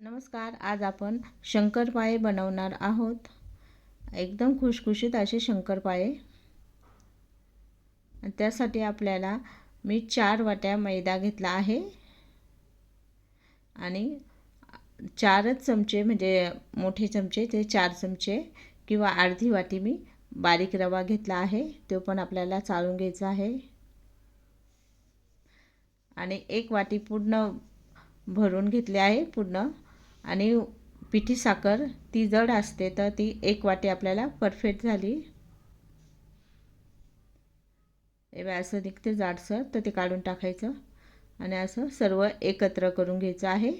नमस्कार आज आपण शंकरपाळे बनवणार आहोत. एकदम खुशखुशीत असे शंकरपाळे त्यासाठी आपल्याला मी चार वाट्या मैदा घेतला आहे. आणि चारच चमचे म्हणजे मोठे चमचे ते चार चमचे किंवा अर्धी वाटी मी बारीक रवा घेतला आहे. तो पण आपल्याला चाळून घ्यायचा आहे. आणि एक वाटी पूर्ण भरून घेतले आहे पूर्ण आणि पिठी साखर ती जड असते तर ती एक वाटी आपल्याला परफेक्ट झाली. एवढं असं निघते जाडसर तर ते काढून टाकायचं. आणि असं सर्व एकत्र करून घ्यायचं आहे.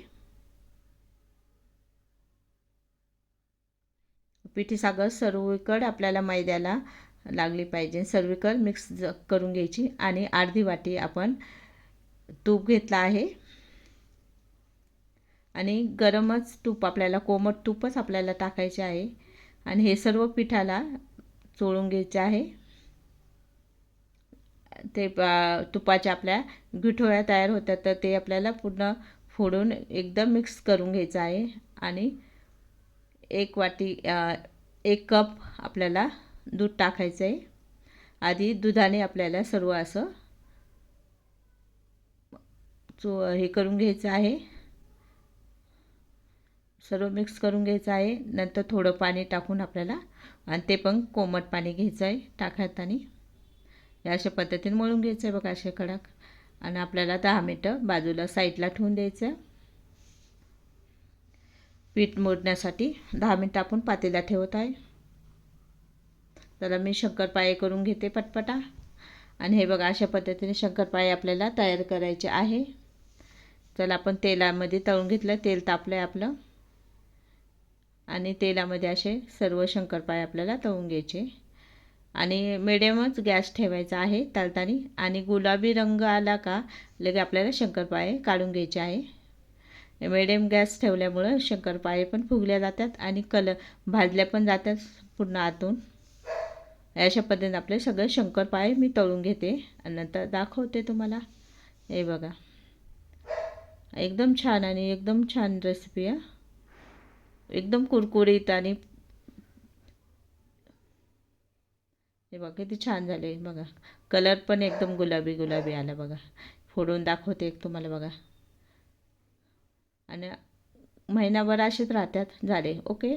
पिठी साखर सर्वीकड आपल्याला मैद्याला लागली पाहिजे. सर्वीकड मिक्स करून घ्यायची. आणि अर्धी वाटी आपण तूप घेतला आहे. आणि गरमच तूप आपल्याला कोमट तूपच आपल्याला टाकायचे आहे. आणि हे सर्व पिठाला चोळून घ्यायचे आहे. ते तुपाच्या आपल्या गुठोळ्या तयार होतात तर ते आपल्याला पूर्ण फोडून एकदम मिक्स करून घ्यायचं आहे. आणि एक वाटी एक कप आपल्याला दूध टाकायचं आहे. आधी दुधाने आपल्याला सर्व असं चो हे करून घ्यायचं आहे. सर्व मिक्स करून घ्यायचं आहे. नंतर थोडं पाणी टाकून आपल्याला आणि ते पण कोमट पाणी घ्यायचं आहे टाकताना या अशा पद्धतीने मळून घ्यायचं आहे बघा असे कडक. आणि आपल्याला दहा मिनटं बाजूला साईडला ठेवून द्यायचं. पीठ मोडण्यासाठी दहा मिनटं आपण पातेला ठेवत आहे. त्याला मी शंकरपाळे करून घेते पटपटा. आणि हे बघा अशा पद्धतीने शंकरपाळे आपल्याला तयार करायचे आहे. चला आपण तेलामध्ये तळून घेतलं. तेल तापलं आहे आपलं. आणि तेलामध्ये असे सर्व शंकरपाळे आपल्याला तळून घ्यायचे. आणि मिडियमच गॅस ठेवायचा आहे तालतानी आणि गुलाबी रंग आला का लगे आपल्याला शंकरपाळे काढून घ्यायचे आहे. मिडियम गॅस ठेवल्यामुळं शंकरपाळे पण फुगल्या जातात आणि कलर भाजल्या पण जातात पूर्ण आतून. अशा पद्धतीने आपले सगळे शंकरपाळे मी तळून घेते. आणि नंतर दाखवते तुम्हाला. हे बघा. एकदम छान आणि एकदम छान रेसिपी आहे. एकदम कुरकुरीत आणि हे बघा किती छान झाले बघा. कलर पण एकदम गुलाबी गुलाबी आला बघा. फोडून दाखवते एक तुम्हाला बघा. आणि महिनाभर असेच राहतात झाले ओके?